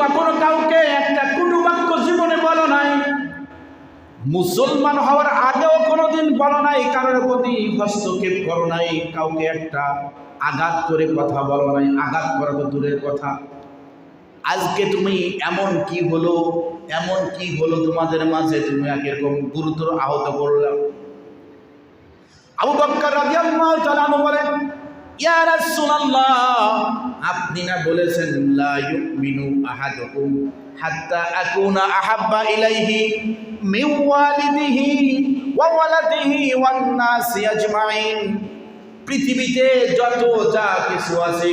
কখনো কাউকে একটা কুটুবাক্য জীবনে বলো নাই। মুসলমান হওয়ার আগেও কোনোদিন বলো নাই, কারোর প্রতি হস্তক্ষেপ করো নাই, কাউকে একটা আঘাত করে কথা বলো নাই। আঘাত করা তো দূরের কথা। আজকে তুমি এমন কি হলো, এমন কি হলো তোমাদের মাঝে? তুমি এরকম গুরুতর আহত করলাম আবু বক্কর রাদিয়াল্লাহু তাআলা বলেন আপনি না বলেছেন আকুনা আহাব্বা ইলাইহি মিন পৃথিবীতে যত যা কিছু আছে,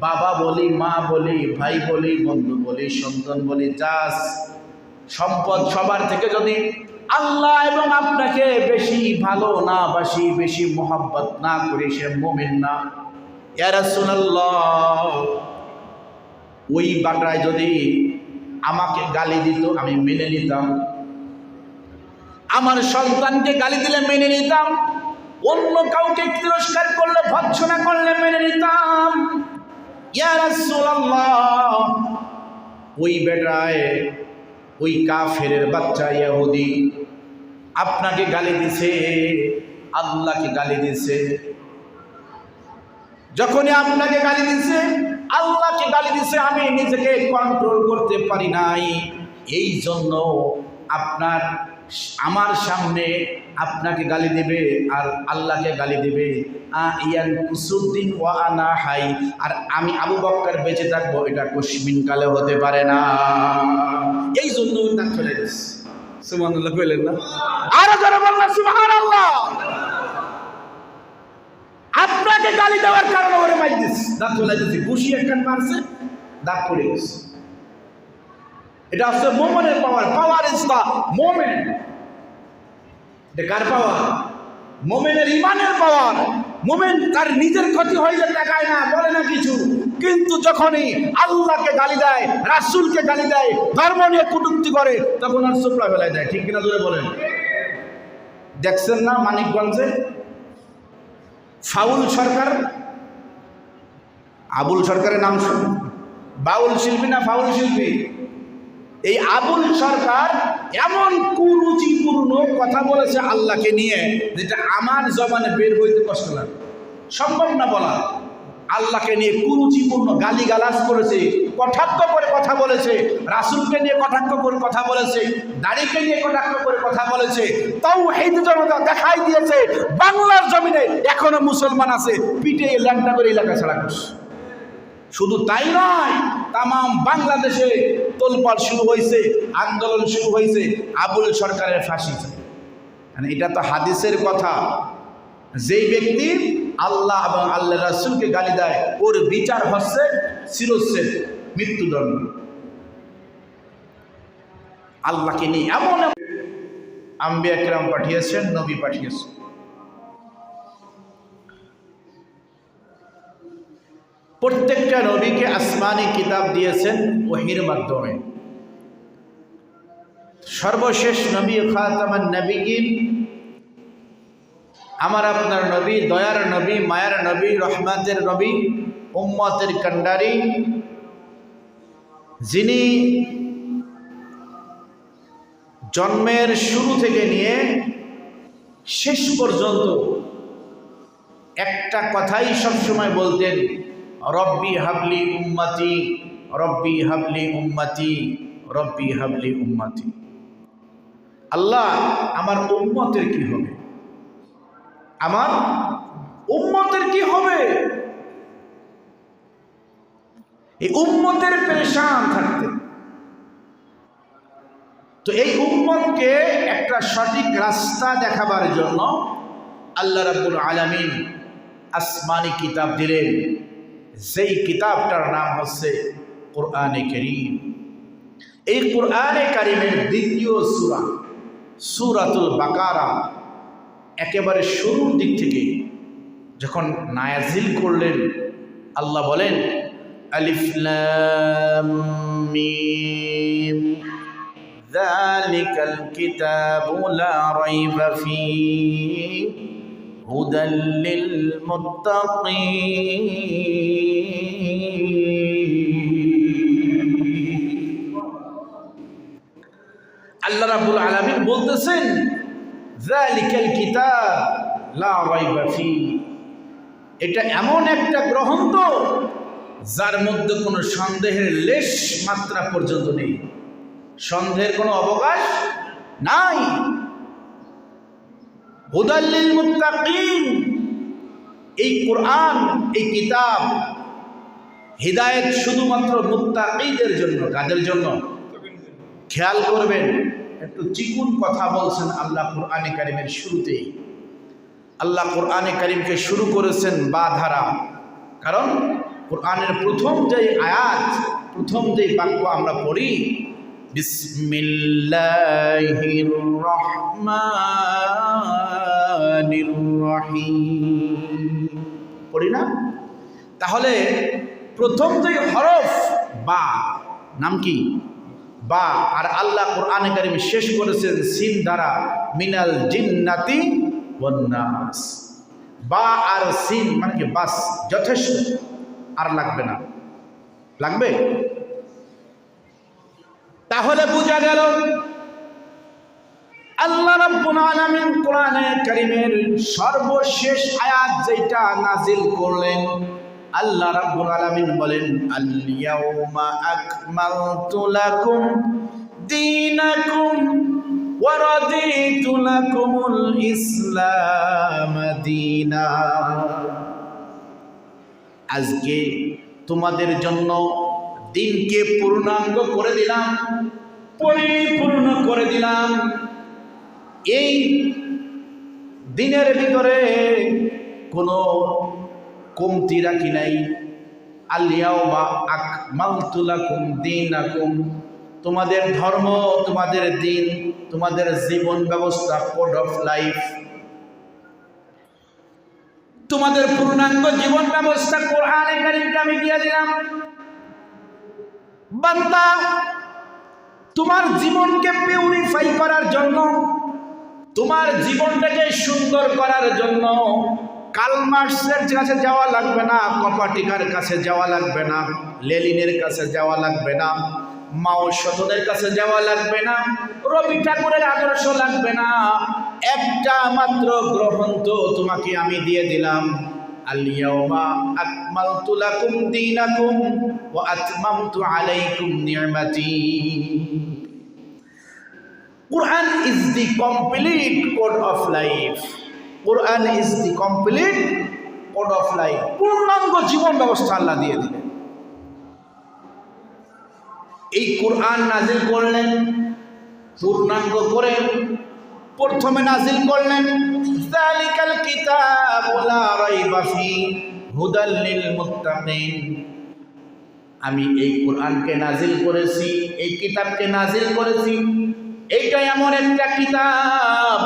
বাবা বলি, মা বলি, ভাই বলি, বন্ধু বলি, সন্তান বলি, যা সম্পদ সবার থেকে যদি আল্লাহ এবং আপনাকে বেশি ভালো না বাসি, বেশি মোহাব্বত না করে সে মোমেন না। ওই বাটায় যদি আমাকে গালি দিত, আমি মেনে নিতাম। আমার সন্তানকে গালি দিলে মেনে নিতাম। অন্য কাউকে তিরস্কার করলে, ভৎসনা করলে মেনে নিতাম। ওই বেটায়, ওই কাফেরের বাচ্চা ইহুদি আপনাকে গালি দিছে, আল্লাহকে গালি দিছে। যখনই আপনাকে গালি দিছে, আল্লাহকে গালি দিছে, আমি নিজেকে কন্ট্রোল করতে পারি নাই। এই জন্য আপনার, আমার সামনে আপনাকে গালি দেবে আর আল্লাহকে গালি দেবে। ইয়ান কুসুদ্দিন ওয়া আনা হাই। আর আমি আবু বক্কর বেঁচে থাকব, এটা কশ্মিন কালে হতে পারে না। এই জন্য না চলে গেছে। সুবহানাল্লাহ কইলেন না। আরও বললেন, সুবহানাল্লাহ। আপনাকে গালি দেওয়ার কারণে ওরে মাই দিস দাঁত চলে দিছি। ঘুষি একটা মারছে, দাঁত পড়ে গেছে। এটা হচ্ছে মোমেনের পাওয়ার পাওয়ার ইজ দা মোমেন্ট এটা কার পাওয়ার মোমেনের ইমানের পাওয়ার মোমেন তার নিজের ক্ষতি হয়ে যায় দেখায় না, বলে না কিছু। কিন্তু যখনই আল্লাহকে গালি দেয়, রাসূলকে গালি দেয়, ধর্ম নিয়ে কুটুক্তি করে, তখন আর চোপড়া ফেলায় দেয়। ঠিক কিনা ধরে বলেন? দেখছেন না মানিকগঞ্জে? ফাউল সরকার? আবুল সরকারের নাম বাউল শিল্পী না ফাউল শিল্পী? এই আবুল সরকার এমন কুরুচিপূর্ণ কথা বলেছে আল্লাহকে নিয়ে যেটা আমার জবানে বের হইতে কষ্ট লাগে। সম্ভব না বলা। আল্লাহকে নিয়ে কুরুচিপূর্ণ গালি গালাজ করেছে, কটাক্ষ করে কথা বলেছে, রাসুলকে নিয়ে কটাক্ষ করে কথা বলেছে, দাড়িকে নিয়ে কটাক্ষ করে কথা বলেছে তাও হেদ জনতা দেখাই দিয়েছে, বাংলার জমিনে এখনও মুসলমান আছে, পিঠে ল্যাংটা করে এলাকা ছাড়া করছে। শুধু তাই নয় তাম বাংলাদেশে তোলপাড় শুরু হয়েছে, আন্দোলন শুরু হয়েছে, আবুল সরকারের ফাঁসি মানে এটা তো হাদিসের কথা। যেই ব্যক্তি আল্লাহ এবং আল্লাহ রাসুলকে গালি দেয়, ওর বিচার হচ্ছে শিরোচ্ছেদ মৃত্যুদণ্ড। আল্লাহকে নিয়ে এমন এমন আম্বিয়া কিরাম পাঠিয়েছেন, নবী পাঠিয়েছেন। প্রত্যেকটা নবীকে আসমানি কিতাব দিয়েছেন ওহির মাধ্যমে। সর্বশেষ নবী খাতামান নবীগিন, আমার আপনার নবী, দয়ার নবী, মায়ার নবী, রহমাতের নবী, উম্মতের কান্ডারি, যিনি জন্মের শুরু থেকে নিয়ে শেষ পর্যন্ত একটা কথাই সবসময় বলতেন রব্বি হাবলি উম্মাতি, রব্বি হাবলি উম্মাতি, রব্বি হাবলি উম্মাতি। আল্লাহ আমার উম্মতের কি হবে? আমার উম্মতের কি হবে? এই উম্মতের পেরেশান থাকতে। তো এই উম্মতকে একটা সঠিক রাস্তা দেখাবার জন্য আল্লাহ রাব্বুল আলামিন আসমানি কিতাব দিলেন। যেই কিতাবটার নাম হচ্ছে কোরআনে করিম এই কোরআনে কারিমের দ্বিতীয় সূরা সূরাতুল বাকারা একেবারে শুরুর দিক থেকে যখন নায়াজিল করলেন আল্লাহ বলেন আলিফ লাম মিম ذلك الكتاب لا ريب فيه هدى للمتقين বলতেছেন, যালিকাল কিতাব লা রাইবা এটা এমন একটা গ্রন্থ যার মধ্যে কোনো সন্দেহের লেশ মাত্রা পর্যন্ত নেই। সন্দেহের কোনো অবকাশ নাই। হুদাল্লিল মুত্তাকিন। এই কোরআন, এই কিতাব হৃদায়ত শুধুমাত্র মুত্তাকিদের জন্য, কাদের জন্য? খেয়াল করবেন একটু চিকুন কথা বলছেন আল্লাহ কোরআনে কারিমের শুরুতেই। আল্লাহ কোরআনে কারিমকে শুরু করেছেন বা ধারা কারণ কোরআনের প্রথম যে আয়াত, প্রথম যে বাক্য আমরা পড়ি পড়ি না? তাহলে প্রথম যে হরফ, বা, নাম কি? বা, আর আল্লাহ কোরআনে কারিম শেষ করেছেন সিন দ্বারা, মিনাল জিন্নাতি ওয়ান্নাস। বা আর সিন মানে কি, বাস, যথেষ্ট, আর লাগবে না। লাগবে? তাহলে বোঝা গেল, আল্লাহ রাব্বুল কোরআনে কারীমের সর্বশেষ আয়াত যেটা নাজিল করলেন আল্লাহ রাব্বুল আলামিন বলেন আল ইয়াউমা আকমালতু লাকুম দীনাকুম ওয়া রাদিতু লাকুমুল ইসলাম দীনা। আজকে তোমাদের জন্য দিনকে পূর্ণাঙ্গ করে দিলাম, পরিপূর্ণ করে দিলাম। এই দিনের ভিতরে কোনো কমতি রাখি নাই। আলিয়াও বা আক মালতুলা আকমালতুলাকুম দিন আকুম তোমাদের ধর্ম, তোমাদের দিন, তোমাদের জীবন ব্যবস্থা, কোড অফ লাইফ। তোমাদের পূর্ণাঙ্গ জীবন ব্যবস্থা কোরআনে কারিমকে আমি দিয়ে দিলাম। বান্দা, তোমার জীবনকে পিউরিফাই করার জন্য, তোমার জীবনটাকে সুন্দর করার জন্য কালমার্সের কাছে যাওয়া লাগবে না, কপাটিকার কাছে যাওয়া লাগবে না, লেলিনের কাছে যাওয়া লাগবে না, মাও শতনের কাছে যাওয়া লাগবে না, রবি ঠাকুরের আদর্শ লাগবে না। একটা মাত্র গ্রন্থ তোমাকে আমি দিয়ে দিলাম। Quran is the complete code of life. Quran is the complete code of life. পূর্ণাঙ্গ জীবন ব্যবস্থা আল্লাহ দিয়ে দিলেন এই কোরআন নাজিল করলেন পূর্ণাঙ্গ করে প্রথমে নাজিল করলেন যালিকাল কিতাবু লা রাইবা ফি হুদাল লিল মুত্তাকিন আমি এই কোরআনকে নাজিল করেছি, এই কিতাবকে নাজিল করেছি। এইটা এমন একটা কিতাব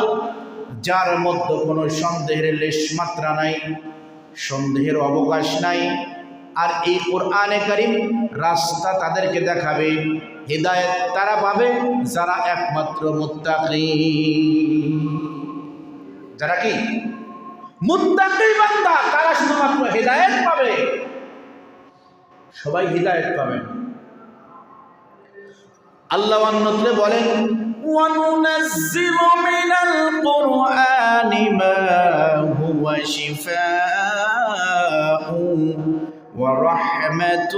যার মধ্যে কোনো সন্দেহের লেশ মাত্রা নাই, সন্দেহের অবকাশ নাই। আর এই কোরআনে কারিম রাস্তা তাদেরকে দেখাবে, হৃদায়ত তারা পাবে যারা একমাত্র মুত্তাকি। যারা কি? মুত্তাকি বান্দা, তারা শুধুমাত্র হৃদায়ত পাবে। সবাই হৃদায়ত পাবে। আল্লাহ বলেন وننزل من القرآن ما هو شفاء ورحمة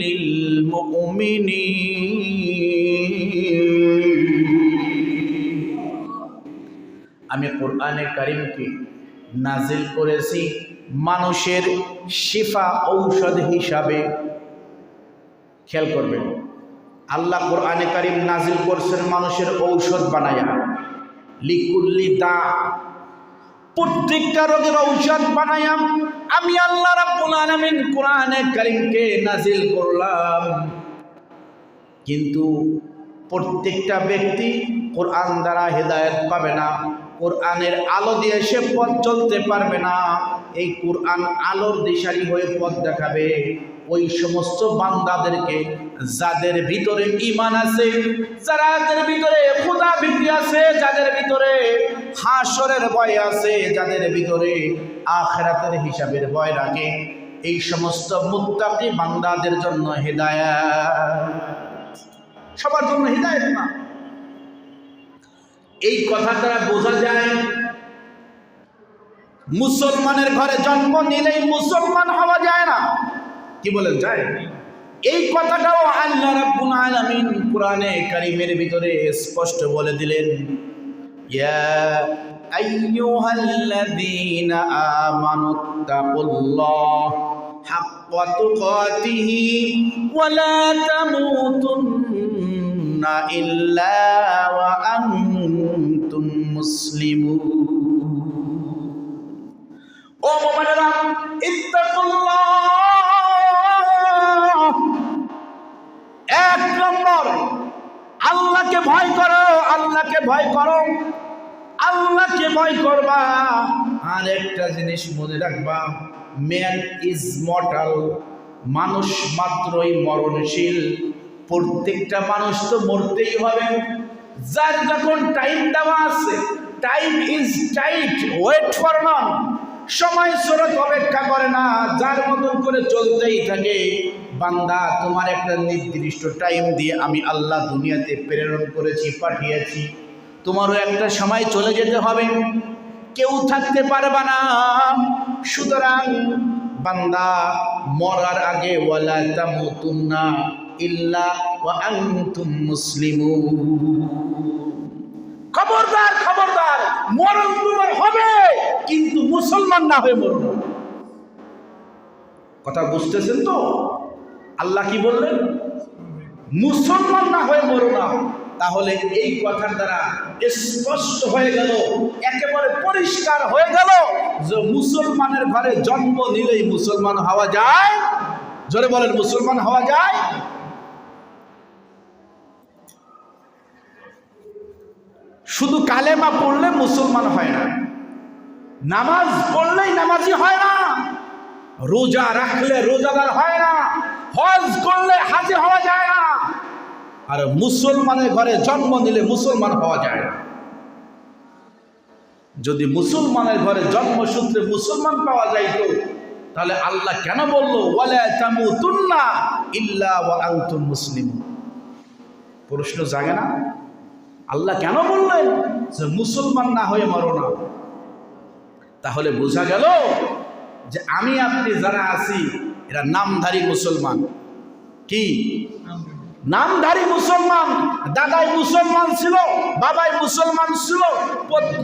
للمؤمنين আমি কোরআনে কারিমকে নাজিল করেছি মানুষের শিফা ঔষধ হিসাবে খেয়াল করবেন আল্লাহ কোরআনে কারিম নাজিল করছেন মানুষের ঔষধ বানায়া। লিকুল্লি দা, প্রত্যেকটা রোগের ঔষধ বানায়াম আমি আল্লাহ রাব্বুল আলামিন কোরআনে কারিমকে নাজিল করলাম। কিন্তু প্রত্যেকটা ব্যক্তি কোরআন দ্বারা হেদায়েত পাবে না, কোরআনের আলো দিয়ে সে পথ চলতে পারবে না, এই কোরআন আলোর দিশারি হয়ে পথ দেখাবে। ওই সমস্ত বান্দাদেরকে যাদের ভিতরে ইমান আছে যাদের ভিতরে খোদা ভীতি আছে, যাদের ভিতরে হাসরের ভয় আছে, যাদের ভিতরে আখরাতের হিসাবের ভয় রাখে, এই সমস্ত মুত্তাকি বান্দাদের জন্য হেদায়াত। সবার জন্য হৃদায়ত না? এই কথা দ্বারা বোঝা যায়, মুসলমানের ঘরে জন্ম নিলেই মুসলমান হওয়া যায় না। কি বলেন, যায়? এই কথাটাও আল্লাহ রাব্বুল আলামিন কোরআনে কারীমের ভিতরে স্পষ্ট বলে দিলেন। ইয়া আইয়ুহাল্লাযীনা আমানুত্তাকুল্লাহ হাক্কা তুকাতিহি ওয়া লা তামুতুন্না ইল্লা ওয়া আনতুম মুসলিমুন। ও মোমেনেরা, ইত্তাকুল্লাহ! এক নম্বর, আল্লাহকে ভয় করো, আল্লাহকে ভয় করো। আল্লাহকে ভয় করবা। আর একটা জিনিস মনে রাখবা ম্যান ইজ মর্টাল মানুষ মাত্রই মরণশীল। প্রত্যেকটা মানুষ তো মরতেই হবে। যার যখন টাইম দেওয়া আছে time is tide wait for none সময় স্রোত অপেক্ষা করে না, যার মতন করে চলতেই থাকে। বান্দা, তোমার একটা নির্দিষ্ট টাইম দিয়ে আমি আল্লাহ দুনিয়াতে প্রেরণ করেছি, পাঠিয়েছি। তোমারও একটা সময় চলে যেতে হবে। কেউ থাকতে পারবে না। সুতরাং বান্দা, মরার আগে ওয়ালা ইল্লা ওয়া আনতুম মুসলিমুন। খবরদার খবরদার। মরণ তোমার হবে, কিন্তু মুসলমান না হয়ে মরণ কথা বুঝতেছেন তো? আল্লাহ কি বললেন? মুসলমান না হয়ে মরো না। তাহলে এই কথার দ্বারা স্পষ্ট হয়ে গেল, একেবারে পরিষ্কার হয়ে গেল যে মুসলমানের ঘরে জন্ম নিলেই মুসলমান হওয়া যায়। জোরে বলেন, মুসলমান হওয়া যায়। শুধু কালেমা পড়লে মুসলমান হয় না। নামাজ পড়লেই নামাজি হয় না। রোজা রাখলে রোজাদার হয় না। হজ করলে হাজি হওয়া যায় না। আর মুসলমানের ঘরে জন্ম নিলে মুসলমান হওয়া যায় না। যদি মুসলমানের ঘরে জন্মসূত্রে মুসলমান পাওয়া যাইতো, তাহলে আল্লাহ কেন বলল ইল্লা মুসলিম প্রশ্ন জাগে না? আল্লাহ কেন বললেন যে মুসলমান না হয়ে মরো না? তাহলে বোঝা গেল যে আমি আপনি যারা আছি, এরা নামধারী মুসলমান। কি? নামধারী মুসলমান। দাদাই মুসলমান ছিল, বাবাই মুসলমান ছিল,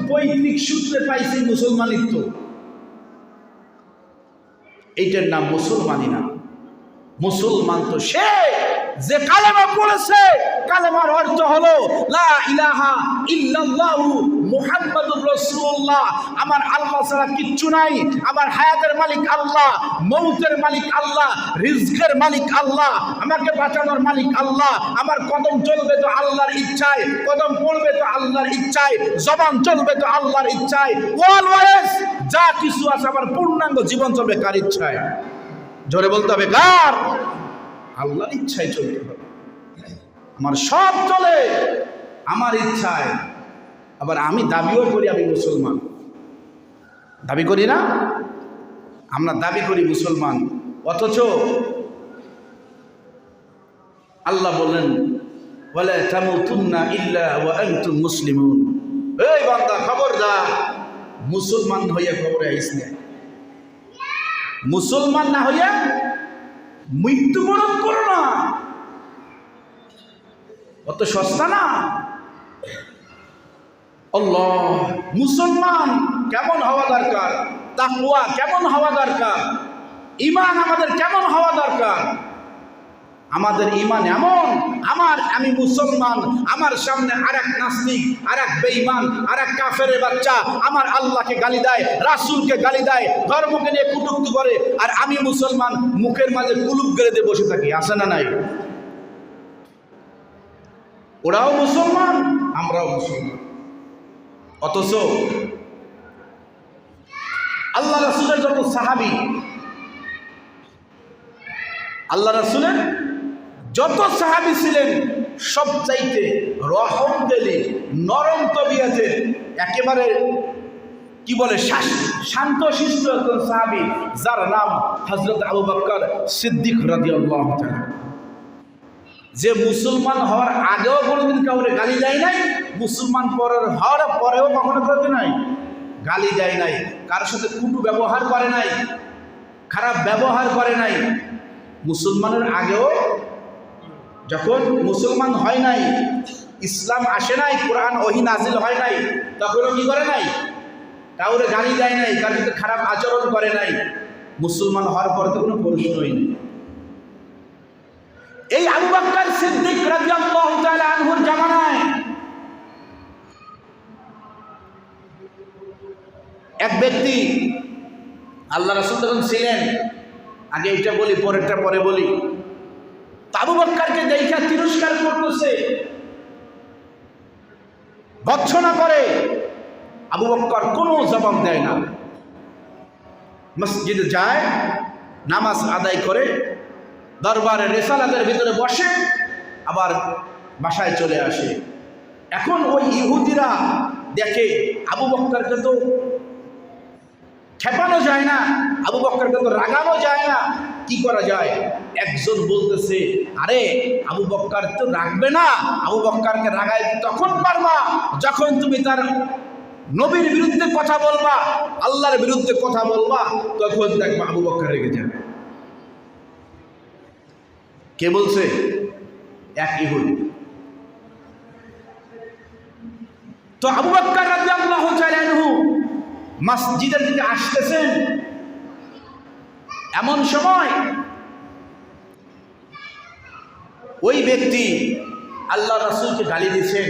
পৈতৃক সূত্রে পাইছি মুসলমানিত্ব। এইটার নাম মুসলমানই না। মুসলমান তো সে যে কালেমা পড়েছে কালেমার অর্থ হলো, লা ইলাহা ইল্লাল্লাহু মুহাম্মাদুর রাসূলুল্লাহ। আমার আল্লাহ ছাড়া কিচ্ছু নাই। আমার হায়াতের মালিক আল্লাহ, মৌতের মালিক আল্লাহ, রিজকের মালিক আল্লাহ, আমাকে বাঁচানোর মালিক আল্লাহ। আমার কদম চলবে তো আল্লাহর ইচ্ছায়, কদম পড়বে তো আল্লাহর ইচ্ছায়, জবান চলবে তো আল্লাহর ইচ্ছায়। অলওয়েজ যা কিছু আছে আমার পূর্ণাঙ্গ জীবন চলবে কার ইচ্ছায়? জোরে বলতে হবে কার? আল্লাহর ইচ্ছায় চলতে হবে। আমার সব চলে, আমার ইচ্ছায়। আবার আমি দাবিও করি আমি মুসলমান। দাবি করি না? আমরা দাবি করি মুসলমান। অথচ আল্লাহ বললেন বলে তামুতুন্না ইল্লা ওয়া এই বান্দা, খবরদার। মুসলমান হইয়া খবরে আইস মুসলমান না হইয়া মৃত্যুবরণ করো না। অত সস্তা না। আল্লাহ, মুসলমান কেমন হওয়া দরকার? তাকুয়া কেমন হওয়া দরকার? ইমান আমাদের কেমন হওয়া দরকার? আমাদের ইমান এমন, আমার, আমি মুসলমান, আমার সামনে আর এক নাস্তিক আর এক বেইমান আর এক কাফের বাচ্চা, আমার আল্লাহকে গালি দেয়, রাসুলকে গালি দেয়, ধর্মকে নিয়ে কুটুক্তি করে, আর আমি মুসলমান, মুখের মাঝে কুলুপ গেড়ে দিয়ে বসে থাকি আসে না নাই? ওরাও মুসলমান, আমরাও মুসলমান। অথচ আল্লাহ রাসুলের যত সাহাবি, আল্লাহ রাসুলের যত সাহাবি ছিলেন সব চাইতে রহম দিলে নরম তবিয়াতে একেবারে কি বলে শান্ত শিষ্ট একজন সাহাবি, যার নাম হজরত আবু বকর সিদ্দিক রাদিয়াল্লাহু তাআলা। যে মুসলমান হওয়ার আগেও কোনোদিন কাউরে গালি দেয় নাই, মুসলমান পরের হওয়ার পরেও কখনো করবে নাই। গালি দেয় নাই কারোর সাথে কুটু ব্যবহার করে নাই, খারাপ ব্যবহার করে নাই। মুসলমানের আগেও যখন মুসলমান হয় নাই, ইসলাম আসে নাই, কোরআন ওহি নাজিল হয় নাই, তখনও কি করে নাই? কাউরে গালি দেয় নাই কারোর সাথে খারাপ আচরণ করে নাই। মুসলমান হওয়ার পরে তো কোনো প্রশ্নই নেই এই আবু বাক্কার সিদ্দিক রাদিয়াল্লাহু তাআলা আনহুর জামানায় এক ব্যক্তি আল্লাহ রাসূল তখন ছিলেন। আগে এটা বলি, পরেরটা পরে বলি। আবু বাক্কারকে দেখা তিরস্কার করতেছে। ভৎসনা করে, আবু বক্কর কোনো জবাব দেয় না। মসজিদে যায়, নামাজ আদায় করে দরবারে রেসালাদের ভিতরে বসে আবার বাসায় চলে আসে। এখন ওই ইহুদিরা দেখে আবু বক্করকে তো খেপানো যায় না, আবু বক্করকে তো রাগানো যায় না। কি করা যায়? একজন বলতেছে, আরে, আবু বক্কর তো রাখবে না। আবু বক্করকে রাগাই তখন পারবা, যখন তুমি তার নবীর বিরুদ্ধে কথা বলবা, আল্লাহর বিরুদ্ধে কথা বলবা, তখন দেখবা আবু বক্কর রেগে যাবে। কে বলছে? এক ইহুদি। তো আবু বক্কর রাদিয়াল্লাহু আনহু মসজিদের দিকে আসতেছেন। এমন সময় ওই ব্যক্তি আল্লাহ রাসূলকে গালি দিয়েছেন,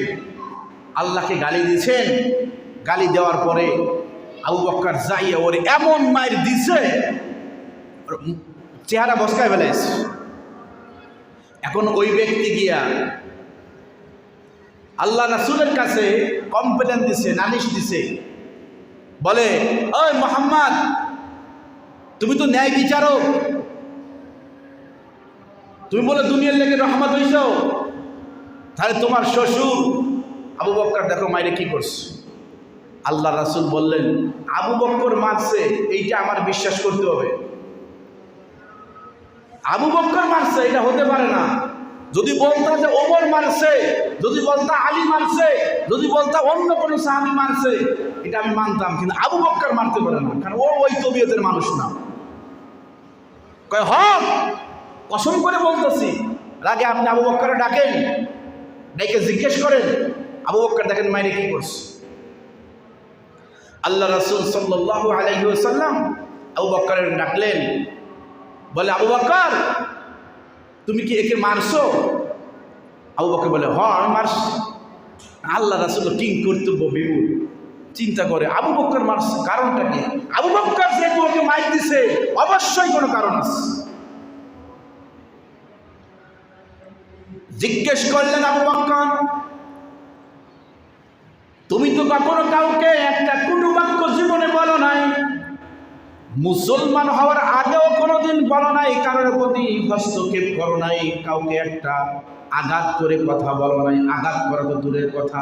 আল্লাহকে গালি দিয়েছেন, গালি দেওয়ার পরে আবু বক্কর যাইয়া ওরে এমন মায়ের দিছে চেহারা বসকায় ফেলেছে এখন ওই ব্যক্তি গিয়া আল্লাহ রাসূলের কাছে কমপ্লেন দিছে, নালিশ দিছে। বলে, ওই মোহাম্মদ, তুমি তো ন্যায় বিচারক। তুমি বলে দুনিয়ার লেগে রহমত হইছ। তাহলে তোমার শ্বশুর আবু বক্কর দেখো মাইরে কি করছে। আল্লাহ রাসুল বললেন, আবু বক্কর মারছে, এইটা আমার বিশ্বাস করতে হবে। আবু বক্কর মারছে, এটা হতে পারে না। যদি বলতা যে ওমর মারছে, যদি বলতা আলী মারছে, যদি বলতা অন্য কোনো সাহাবি মারছে, এটা আমি মানতাম, কিন্তু আবু বক্কর মারতে পারে না, কারণ ও ওই তবিয়তের মানুষ না। কয়, হক, কসম করে বলতেছি আগে আপনি আবু বক্করে ডাকেন, ডেকে জিজ্ঞেস করেন, আবু বক্কর দেখেন মাইরে কি করছে। আল্লাহ রাসুল সাল্লাহ আলাইসাল্লাম আবু বক্করের ডাকলেন বলে, আবু বক্কর তুমি কি একে মারছো? আবু বক্কর বলে, হ মারছি। আল্লাহ রাসুল কিং কর্তব্য বিমূল চিন্তা করে, আবু বক্কর মারছে, কারণটা কি? আবু বক্কর যেহেতু ওকে মার দিছে অবশ্যই কোনো কারণ আছে। জিজ্ঞেস করলেন আবু বক্কর তুমি তো কখনো কাউকে একটা কুটুবাক্য জীবনে বলো নাই? মুসলমান হওয়ার আগেও কোনোদিন বলো নাই, কারোর প্রতি হস্তক্ষেপ করো নাই, কাউকে একটা আঘাত করে কথা বলো নাই, আঘাত করা তো দূরের কথা।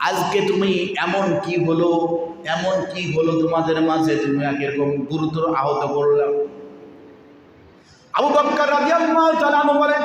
আজকে তুমি এমন কি হলো, এমন কি হলো তোমাদের মাঝে, তুমি এরকম গুরুতর আহত করলাম আবু বক্কর রাদিয়াল্লাহু তাআলা বলেন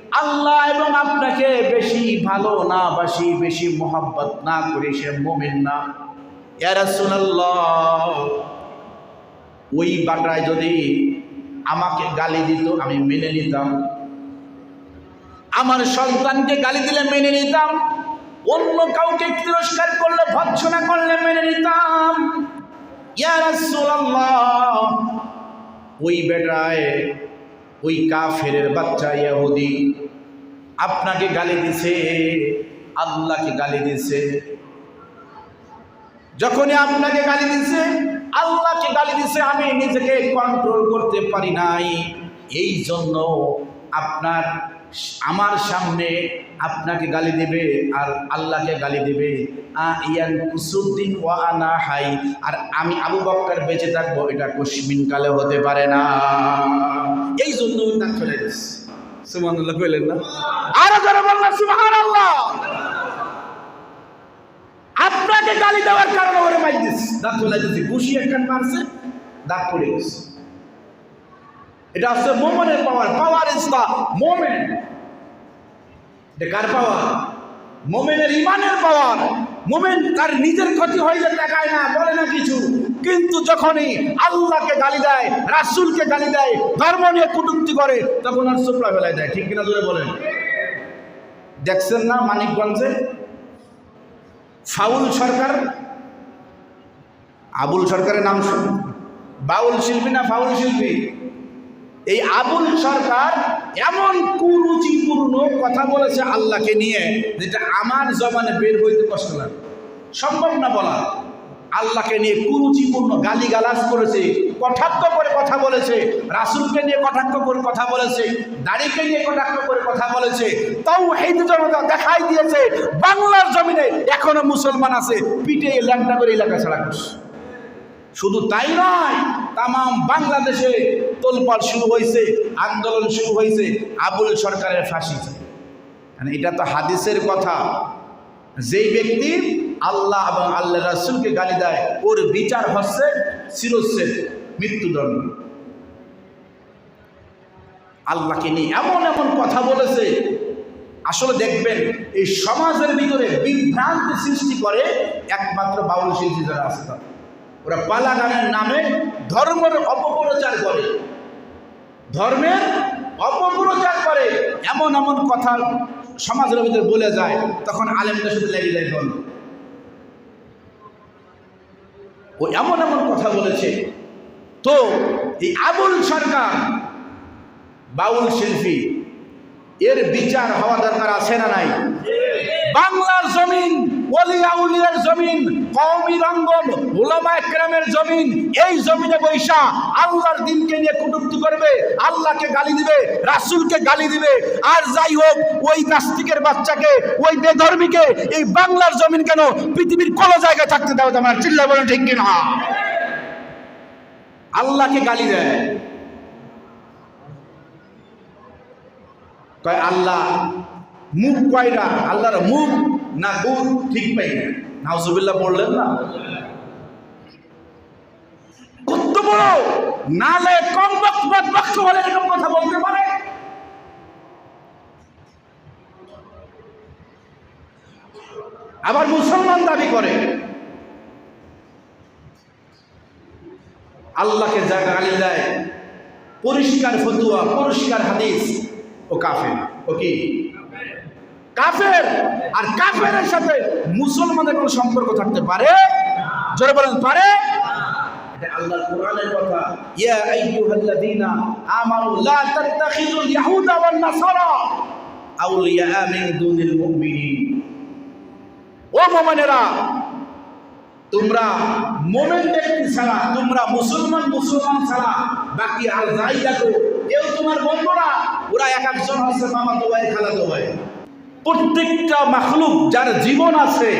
আল্লাহ এবং আপনাকে বেশি ভালো না বাসি, বেশি মোহাব্বত না করে সে মোমেন না। ইয়ারাসুল্লাহ ওই বাটায় যদি আমাকে গালি দিত, আমি মেনে নিতাম। আমার সন্তানকে গালি দিলে মেনে নিতাম। অন্য কাউকে তিরস্কার করলে, ভৎসনা করলে মেনে নিতাম। ইয়ারাসুল্লাহ ওই বেটায় ওই কাফেরের বাচ্চা ইয়াহুদি আপনাকে গালি দিছে, আল্লাহকে গালি দিছে। যখনই আপনাকে গালি দিছে, আল্লাহকে গালি দিছে, আমি নিজেকে কন্ট্রোল করতে পারি নাই। এই জন্য আপনার আমার সামনে আপনাকে গালি দেবে আর আল্লাহকে গালি দেবে। ইয়ান কুসুদ্দিন ওয়া আনা হাই। আর আমি আবু বক্কর বেঁচে থাকব, এটা কুসমিন কালে হতে পারে না। এই জন্য তার চলে গেছে। সুবহানাল্লাহ কইলেন না? আরও যারা বললেন, সুবহানাল্লাহ। আপনাকে গালি দেওয়ার কারণে ওরে মাই দিস দাঁত চলে গেছে ঘুষি একটা মারছে, দাঁত পড়ে গেছে। এটা হচ্ছে মোমেনের পাওয়ার পাওয়ার ইজ দা মোমেন্ট এটা কার পাওয়ার মোমেনের ইমানের পাওয়ার মোমেন তার নিজের ক্ষতি হয়ে যায় দেখায় না, বলে না কিছু। কিন্তু যখনই আল্লাহকে গালি দেয়, রাসূলকে গালি দেয়, ধর্ম নিয়ে কটূক্তি করে, তখন আর চোপড়া ফেলায় দেয়। ঠিক কিনা জোরে বলেন? দেখছেন না মানিকগঞ্জে? ফাউল সরকার? আবুল সরকারের নাম বাউল শিল্পী না ফাউল শিল্পী? এই আবুল সরকার এমন কুরুচিপূর্ণ কথা বলেছে আল্লাহকে নিয়ে, যেটা আমার জবানে বের হইতে কষ্ট লাগে। সম্ভব না বলা। আল্লাহকে নিয়ে কুরুচিপূর্ণ গালি গালাজ করেছে, কটাক্ষ করে কথা বলেছে, রাসুলকে নিয়ে কটাক্ষ করে কথা বলেছে, দাড়িকে নিয়ে কটাক্ষ করে কথা বলেছে তাও হেদ জনতা দেখাই দিয়েছে, বাংলার জমিনে এখনও মুসলমান আছে, পিঠে ল্যাংটা করে এলাকা ছাড়া করছে। শুধু তাই নয় তাম বাংলাদেশে তোলপাড় শুরু হয়েছে, আন্দোলন শুরু হয়েছে, আবুল সরকারের ফাঁসি মানে এটা তো হাদিসের কথা। যেই ব্যক্তি আল্লাহ এবং আল্লাহ রাসুলকে গালি দেয়, ওর বিচার হচ্ছে শিরোচ্ছেদ মৃত্যুদণ্ড। আল্লাহকে নিয়ে এমন এমন কথা বলেছে। আসলে দেখবেন, এই সমাজের ভিতরে বিভ্রান্তি সৃষ্টি করে একমাত্র বাউল শিল্পী যারা আছে তারা। ওরা পালা গানের নামে ধর্মের অপপ্রচার করে। ধর্মের অপপ্রচার করে। এমন এমন কথা সমাজের ভিতরে বলে যায়, তখন আলেমদের সাথে লেগে যায় দ্বন্দ্ব ও এমন এমন কথা বলেছে। তো এই আবুল সরকার, বাউল শিল্পী, এর বিচার হওয়া দরকার আছে না নাই? বাংলার জমিন ওলিয়া উলিয়ার জমিন, কওমি রঙ্গন ওলামা একরামের জমিন, এই জমিনে বৈশা আল্লাহর দিনকে নিয়ে কটূক্তি করবে, আল্লাহকে গালি দিবে, রাসূলকে গালি দিবে, আর যাই হোক, ওই নাস্তিকের বাচ্চাকে, ওই বেধর্মীকে এই বাংলার জমিন কেন পৃথিবীর কোনো জায়গায় থাকতে দেওয়া না চিল্লা বলেন ঠিক কিনা? আল্লাহকে গালি দেয়। কয়, আল্লাহ মুখ কয়টা আল্লাহর মুখ না গুণ ঠিক পাই না। নাউজুবিল্লাহ বললেন না, কত বড়? নালে কম বক্ত এরকম কথা বলতে পারে? আবার মুসলমান দাবি করে, আল্লাহকে যা গালি দেয়, পরিষ্কার ফতুয়া, পরিষ্কার হাদিস, ও কাফের, ও কি? কাফের। আর কাফেরের সাথে মুসলমানের কোনো সম্পর্ক থাকতে পারে? জোরে বলেন, পারে? আল্লাহর ও তোমরা ছাড়া, তোমরা মুসলমান মুসলমান বাকি আর যাই কেউ তোমার বলব না। ওরা এক একজন হচ্ছে মামা তো খালা তো প্রত্যেকটা মাখলুক যার জীবন আছে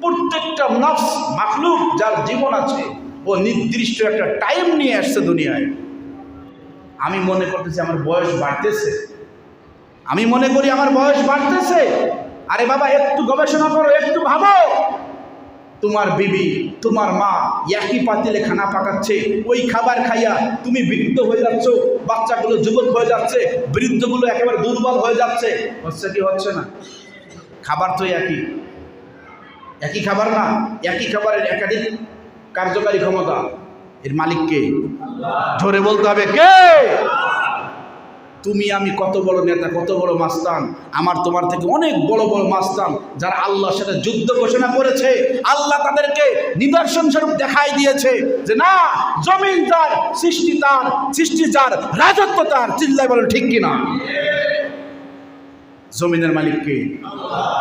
প্রত্যেকটা নফস মাখলুক যার জীবন আছে, ও নির্দিষ্ট একটা টাইম নিয়ে আসছে দুনিয়ায়। আমি মনে করতেছি আমার বয়স বাড়তেছে। আমি মনে করি আমার বয়স বাড়তেছে। আরে বাবা, একটু গবেষণা করো, একটু ভাবো। তোমার বিবি তোমার মা একই পাতিলে খানা পাকাচ্ছে ওই খাবার খাইয়া তুমি বৃদ্ধ হয়ে যাচ্ছ বাচ্চাগুলো যুবক হয়ে যাচ্ছে বৃদ্ধগুলো একেবারে দুর্বল হয়ে যাচ্ছে। হচ্ছে কি হচ্ছে না? খাবার তো একই। একই খাবার না একই খাবারের একাধিক কার্যকারী ক্ষমতা। এর মালিককে ধরে বলতে হবে কে? তুমি, আমি কত বড় নেতা, কত বড় মাস্তান। আমার তোমার থেকে অনেক বড় বড় মাস্তান যারা আল্লাহর সাথে যুদ্ধ ঘোষণা করেছে। আল্লাহ তাদেরকে নিদর্শন স্বরূপ দেখাই দিয়েছে যে না, জমিন তার, সৃষ্টি তার, সৃষ্টি যার, রাজত্ব তার চিল্লাই বলেন ঠিক কিনা জমিনের মালিককে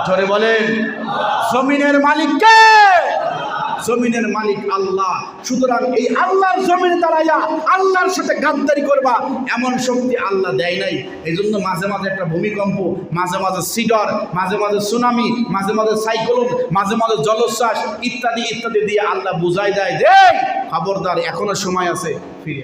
ধরে বলেন, জমিনের মালিককে জমিনের মালিক আল্লাহ। সুতরাং এই আল্লাহর জমিনে দাঁড়াইয়া আল্লাহর সাথে গাদ্দারি করবা, এমন শক্তি আল্লাহ দেয় নাই। এই জন্য মাঝে মাঝে একটা ভূমিকম্প, মাঝে মাঝে সিডর, মাঝে মাঝে সুনামি, মাঝে মাঝে সাইক্লোন, মাঝে মাঝে জলোচ্ছ্বাস ইত্যাদি ইত্যাদি দিয়ে আল্লাহ বুঝাই দেয় যে খবরদার এখনও সময় আছে, ফিরে